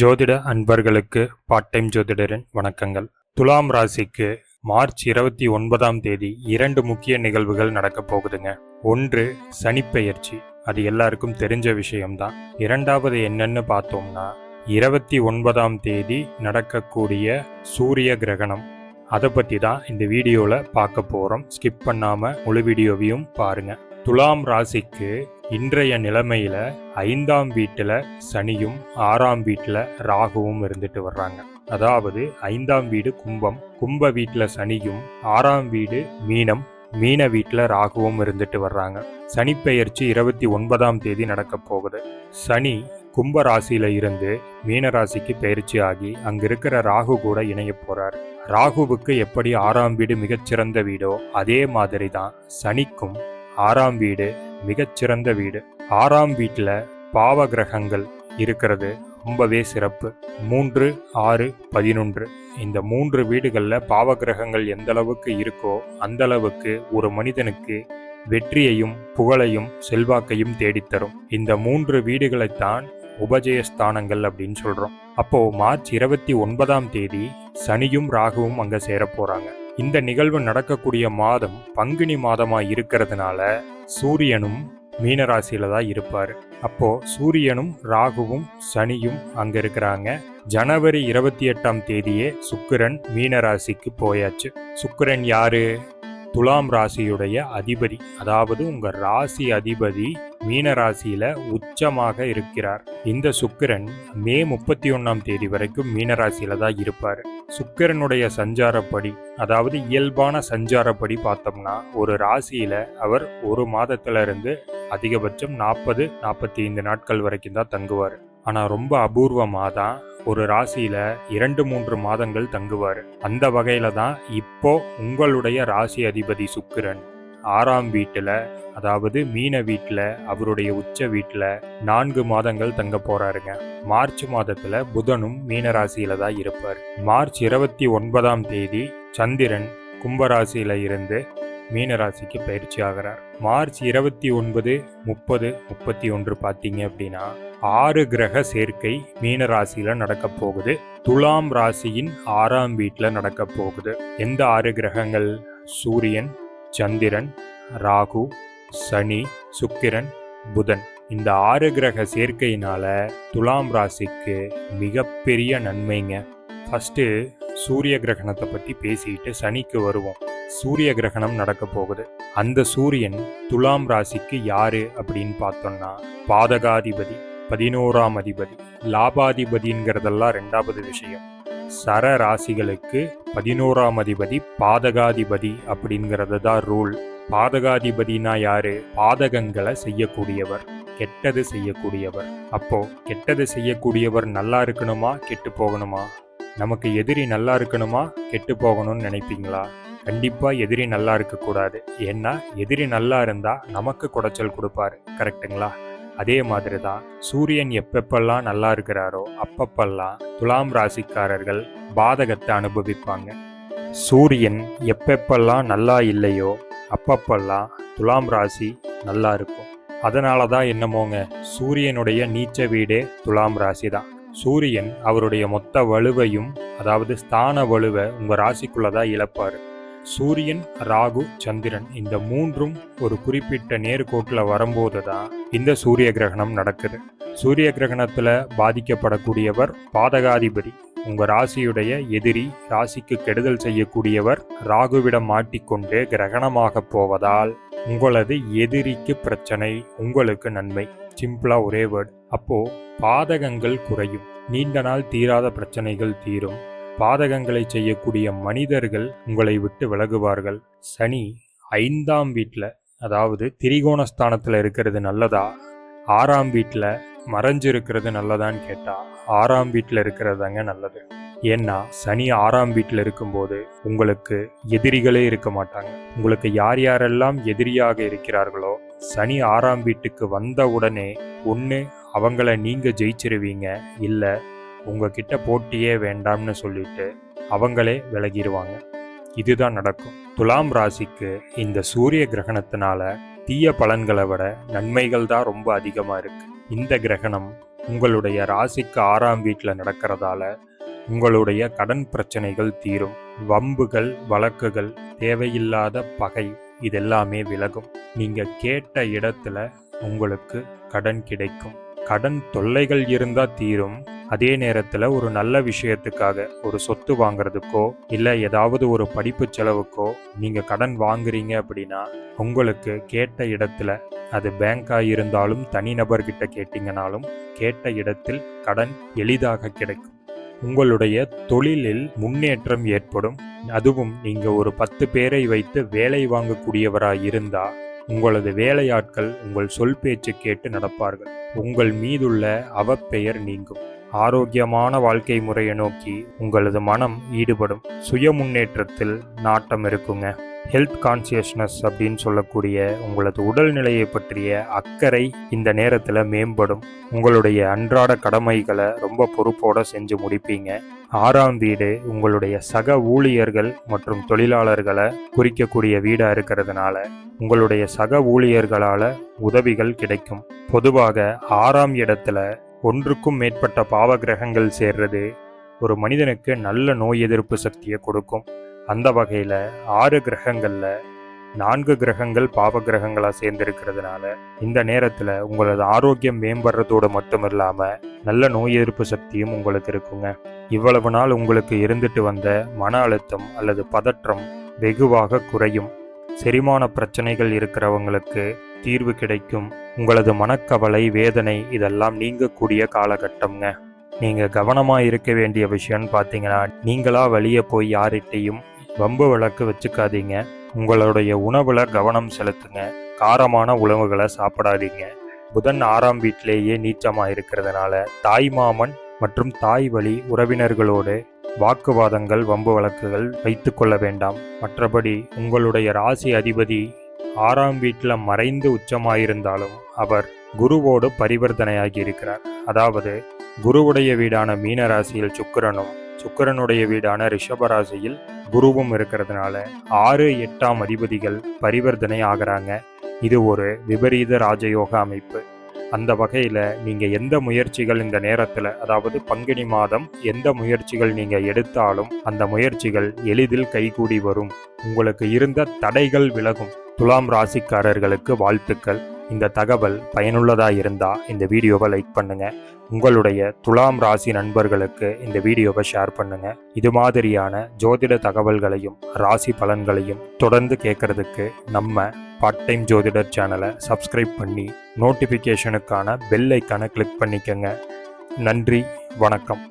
ஜோதிட அன்பர்களுக்கு part time ஜோதிடரின் வணக்கங்கள். துலாம் ராசிக்கு மார்ச் இருபத்தி ஒன்பதாம் தேதி இரண்டு முக்கிய நிகழ்வுகள் நடக்க போகுதுங்க. ஒன்று சனிப்பெயர்ச்சி. அது எல்லாருக்கும் தெரிஞ்ச விஷயம்தான். இரண்டாவது என்னன்னு பார்த்தோம்னா இருபத்தி ஒன்பதாம் தேதி நடக்கக்கூடிய சூரிய கிரகணம். அதை பற்றி தான் இந்த வீடியோவில் பார்க்க போகிறோம் ஸ்கிப் பண்ணாமல் முழு வீடியோவையும் பாருங்கள் துலாம் ராசிக்கு இன்றைய நிலைமையில் ஐந்தாம் வீட்டில் சனியும் ஆறாம் வீட்டில் ராகுவும் இருந்துட்டு வர்றாங்க. அதாவது ஐந்தாம் வீடு கும்பம் கும்ப வீட்டில் சனியும் ஆறாம் வீடு மீனம் மீன வீட்டில் ராகுவும் இருந்துட்டு வர்றாங்க. சனிப்பெயர்ச்சி இருபத்தி ஒன்பதாம் தேதி நடக்க போகுது. சனி கும்ப ராசியில இருந்து மீன ராசிக்கு பயிற்சி ஆகி அங்க இருக்கிற ராகு கூட இணைய போறார். ராகுவுக்கு எப்படி ஆறாம் வீடு மிகச்சிறந்த வீடோ அதே மாதிரி தான் சனிக்கும் ஆறாம் வீடு மிகச்சிறந்த வீடு. ஆறாம் வீட்டில் பாவ கிரகங்கள் இருக்கிறது. ரொம்பவே சிறப்பு. மூன்று ஆறு பதினொன்று. இந்த மூன்று வீடுகளில் பாவ கிரகங்கள் எந்த அளவுக்கு இருக்கோ அந்த அளவுக்கு ஒரு மனிதனுக்கு வெற்றியையும் புகழையும் செல்வாக்கையும் தேடித்தரும். இந்த மூன்று வீடுகளைத்தான் உபஜயஸ்தானங்கள் அப்படின்னு சொல்றோம். அப்போ மார்ச் இருபத்தி ஒன்பதாம் தேதி சனியும் ராகுவும் அங்க சேர இந்த நிகழ்வு நடக்கக்கூடிய மாதம் பங்குனி மாதமாக இருக்கிறதுனால சூரியனும் மீனராசியில தான் இருப்பார். அப்போ சூரியனும் ராகுவும் சனியும் அங்க இருக்கிறாங்க. ஜனவரி இருபத்தி எட்டாம் தேதியே சுக்கிரன் மீனராசிக்கு போயாச்சு. சுக்கிரன் யாரு? துலாம் ராசியுடைய அதிபதி அதாவது உங்க ராசி அதிபதி மீன ராசியில உச்சமாக இருக்கிறார். இந்த சுக்கிரன் மே முப்பத்தி ஒன்னாம் தேதி வரைக்கும் மீன ராசியில தான் இருப்பார். சுக்கிரனுடைய சஞ்சாரப்படி அதாவது இயல்பான சஞ்சாரப்படி பார்த்தோம்னா ஒரு ராசியில அவர் ஒரு மாதத்துல இருந்து அதிகபட்சம் நாற்பது நாற்பத்தி ஐந்து நாட்கள் வரைக்கும் தான் தங்குவார். ஆனால் ரொம்ப அபூர்வமாக தான் ஒரு ராசியில இரண்டு மூன்று மாதங்கள் தங்குவார். அந்த வகையில தான் இப்போ உங்களுடைய ராசி அதிபதி சுக்கிரன் ஆறாம் வீட்டில் அதாவது மீன வீட்டில் அவருடைய உச்ச வீட்டில் நான்கு மாதங்கள் தங்க போறாருங்க. மார்ச் மாதத்தில் புதனும் மீன ராசியில தான் இருப்பார். மார்ச் இருபத்தி ஒன்பதாம் தேதி சந்திரன் கும்பராசியில இருந்து மீன ராசிக்கு பயிற்சி ஆகிறார். மார்ச் இருபத்தி ஒன்பது முப்பது முப்பத்தி ஒன்று பார்த்தீங்க அப்படின்னா ஆறு கிரக சேர்க்கை மீன ராசியில நடக்க போகுது. துலாம் ராசியின் ஆறாம் வீட்டில் நடக்க போகுது. எந்த ஆறு கிரகங்கள்? சூரியன் சந்திரன் ராகு சனி சுக்கிரன் புதன். இந்த ஆறு கிரக சேர்க்கையினால துலாம் ராசிக்கு மிகப்பெரிய நன்மைங்க. ஃபஸ்ட்டு சூரிய கிரகணத்தை பற்றி பேசிட்டு சனிக்கு வருவோம். சூரிய கிரகணம் நடக்க போகுது. அந்த சூரியன் துலாம் ராசிக்கு யாரு அப்படின்னு பார்த்தோம்னா பாதகாதிபதி. பதினோராம் அதிபதி. லாபாதிபதிங்கிறதெல்லாம் ரெண்டாவது விஷயம். சர ராசிகளுக்கு பதினோராம் அதிபதி பாதகாதிபதி அப்படிங்கிறது தான் ரூல் பாதகாதிபதினா யாரு? பாதகங்களை செய்யக்கூடியவர் கெட்டது செய்யக்கூடியவர். அப்போ கெட்டது செய்யக்கூடியவர் நல்லா இருக்கணுமா கெட்டு போகணுமா? நமக்கு எதிரி நல்லா இருக்கணுமா கெட்டு போகணும்னு நினைப்பீங்களா? கண்டிப்பாக எதிரி நல்லா இருக்கக்கூடாது. ஏன்னா எதிரி நல்லா இருந்தால் நமக்கு குடைச்சல் கொடுப்பாரு. கரெக்ட்டுங்களா அதே மாதிரி தான் சூரியன் எப்பப்பெல்லாம் நல்லா இருக்கிறாரோ அப்பப்பெல்லாம் துலாம் ராசிக்காரர்கள் பாதகத்தை அனுபவிப்பாங்க. சூரியன் எப்பப்பெல்லாம் நல்லா இல்லையோ அப்பப்பெல்லாம் துலாம் ராசி நல்லா இருக்கும். அதனால தான் என்னமோங்க சூரியனுடைய நீச்ச வீடே துலாம் ராசி தான் சூரியன் அவருடைய மொத்த வலுவையும் அதாவது ஸ்தான வலுவை உங்கள் ராசிக்குள்ளே தான் இழப்பாரு. சூரியன் ராகு சந்திரன் இந்த மூன்றும் ஒரு குறிப்பிட்ட நேர்கோட்டில் வரும்போது தான் இந்த சூரிய கிரகணம் நடக்குது. சூரிய கிரகணத்தில் பாதிக்கப்படக்கூடியவர் பாதகாதிபதி. உங்கள் ராசியுடைய எதிரி ராசிக்கு கெடுதல் செய்யக்கூடியவர் ராகுவிடம் மாட்டிக்கொண்டு கிரகணமாக போவதால் உங்களது எதிரிக்கு பிரச்சனை உங்களுக்கு நன்மை. சிம்பிளா ஒரே வேர்டு அப்போ பாதகங்கள் குறையும். நீண்ட நாள் தீராத பிரச்சனைகள் தீரும். பாதகங்களை செய்யக்கூடிய மனிதர்கள் உங்களை விட்டு விலகுவார்கள். சனி ஐந்தாம் வீட்டில் அதாவது திரிகோணஸ்தானத்தில் இருக்கிறது நல்லதா? ஆறாம் வீட்டில் மறைஞ்சு இருக்கிறது நல்லதான்னு கேட்டால் ஆறாம் வீட்டில் இருக்கிறதாங்க நல்லது. ஏன்னா சனி ஆறாம் வீட்டில் இருக்கும்போது உங்களுக்கு எதிரிகளே இருக்க மாட்டாங்க. உங்களுக்கு யார் யாரெல்லாம் எதிரியாக இருக்கிறார்களோ சனி ஆறாம் வீட்டுக்கு வந்த உடனே ஒன்று அவங்கள நீங்கள் ஜெயிச்சிருவீங்க. இல்லை உங்ககிட்ட போட்டியே வேண்டாம்னு சொல்லிட்டு அவங்களே விலகிடுவாங்க. இதுதான் நடக்கும். துலாம் ராசிக்கு இந்த சூரிய கிரகணத்தினால தீய பலன்களை விட நன்மைகள் தான் ரொம்ப அதிகமாக இருக்கு. இந்த கிரகணம் உங்களுடைய ராசிக்கு ஆறாம் வீட்டில் நடக்கிறதால உங்களுடைய கடன் பிரச்சனைகள் தீரும். வம்புகள் வழக்குகள் தேவையில்லாத பகை இதெல்லாமே விலகும். நீங்கள் கேட்ட இடத்துல உங்களுக்கு கடன் கிடைக்கும். கடன் தொல்லைகள் இருந்தா தீரும். அதே நேரத்துல ஒரு நல்ல விஷயத்துக்காக ஒரு சொத்து வாங்குறதுக்கோ இல்ல ஏதாவது ஒரு படிப்பு செலவுக்கோ நீங்க கடன் வாங்குறீங்க அப்படின்னா உங்களுக்கு கேட்ட இடத்துல அது பேங்காக இருந்தாலும் தனிநபர்கிட்ட கேட்டீங்கனாலும் கேட்ட இடத்தில் கடன் எளிதாக கிடைக்கும். உங்களுடைய தொழிலில் முன்னேற்றம் ஏற்படும். அதுவும் நீங்க ஒரு பத்து பேரை வைத்து வேலை வாங்கக்கூடியவராக இருந்தா உங்களது வேலையாட்கள் உங்கள் சொல் பேச்சு கேட்டு நடப்பார்கள். உங்கள் மீதுள்ள அவப்பெயர் நீங்கும். ஆரோக்கியமான வாழ்க்கை முறையை நோக்கி உங்களது மனம் ஈடுபடும். சுய முன்னேற்றத்தில் நாட்டம் இருக்குங்க. ஹெல்த் கான்சியஸ்னஸ் அப்படின்னு சொல்லக்கூடிய உங்களது உடல்நிலையை பற்றிய அக்கறை இந்த நேரத்தில் மேம்படும். உங்களுடைய அன்றாட கடமைகளை ரொம்ப பொறுப்போட செஞ்சு முடிப்பீங்க. ஆறாம் வீடு உங்களுடைய சக ஊழியர்கள் மற்றும் தொழிலாளர்களை குறிக்கக்கூடிய வீடாக இருக்கிறதுனால உங்களுடைய சக ஊழியர்களால் உதவிகள் கிடைக்கும். பொதுவாக ஆறாம் இடத்துல ஒன்றுக்கும் மேற்பட்ட பாவ கிரகங்கள் சேர்றது ஒரு மனிதனுக்கு நல்ல நோய் எதிர்ப்பு சக்தியை கொடுக்கும். அந்த வகையில் ஆறு கிரகங்களில் நான்கு கிரகங்கள் பாவ கிரகங்களாக சேர்ந்திருக்கிறதுனால இந்த நேரத்தில் உங்களது ஆரோக்கியம் மேம்படுறதோடு மட்டும் இல்லாமல் நல்ல நோய் எதிர்ப்பு சக்தியும் உங்களுக்கு இருக்குங்க. இவ்வளவு நாள் உங்களுக்கு இருந்துட்டு வந்த மன அழுத்தம் அல்லது பதற்றம் வெகுவாக குறையும். செரிமான பிரச்சனைகள் இருக்கிறவங்களுக்கு தீர்வு கிடைக்கும். உங்களது மனக்கவலை வேதனை இதெல்லாம் நீங்கக்கூடிய காலகட்டம்ங்க. நீங்கள் கவனமாக இருக்க வேண்டிய விஷயம்னு பார்த்தீங்கன்னா நீங்களாக வெளியே போய் யார்கிட்டையும் வம்பு வழக்கு வச்சுக்காதீங்க. உங்களுடைய உணவுல கவனம் செலுத்துங்க. காரமான உணவுகளை சாப்பிடாதீங்க. புதன் ஆறாம் வீட்டிலேயே நீச்சமா இருக்கிறதுனால தாய் மாமன் மற்றும் தாய் வழி உறவினர்களோடு வாக்குவாதங்கள் வம்பு வழக்குகள் வைத்து கொள்ள வேண்டாம். மற்றபடி உங்களுடைய ராசி அதிபதி ஆறாம் வீட்டில் மறைந்து உச்சமாயிருந்தாலும் அவர் குருவோடு பரிவர்த்தனையாகி இருக்கிறார். அதாவது குருவுடைய வீடான மீன ராசியில் சுக்கரனுடைய சுக்கிரனுடைய வீடான ரிஷபராசியில் குருவும் இருக்கிறதுனால ஆறு எட்டாம் அதிபதிகள் பரிவர்த்தனை ஆகிறாங்க. இது ஒரு விபரீத ராஜயோக அமைப்பு. அந்த வகையில் நீங்கள் எந்த முயற்சிகள் இந்த நேரத்தில் அதாவது பங்குனி மாதம் எந்த முயற்சிகள் நீங்கள் எடுத்தாலும் அந்த முயற்சிகள் எளிதில் கைகூடி வரும். உங்களுக்கு இருந்த தடைகள் விலகும். துலாம் ராசிக்காரர்களுக்கு வாழ்த்துக்கள். இந்த தகவல் பயனுள்ளதாக இருந்தால் இந்த வீடியோவை லைக் பண்ணுங்கள் உங்களுடைய துலாம் ராசி நண்பர்களுக்கு இந்த வீடியோவை ஷேர் பண்ணுங்கள் இது மாதிரியான ஜோதிட தகவல்களையும் ராசி பலன்களையும் தொடர்ந்து கேட்கறதுக்கு நம்ம பார்ட் டைம் ஜோதிடர் சேனலை சப்ஸ்கிரைப் பண்ணி நோட்டிஃபிகேஷனுக்கான பெல் ஐக்கானை கிளிக் பண்ணிக்கங்க. நன்றி வணக்கம்.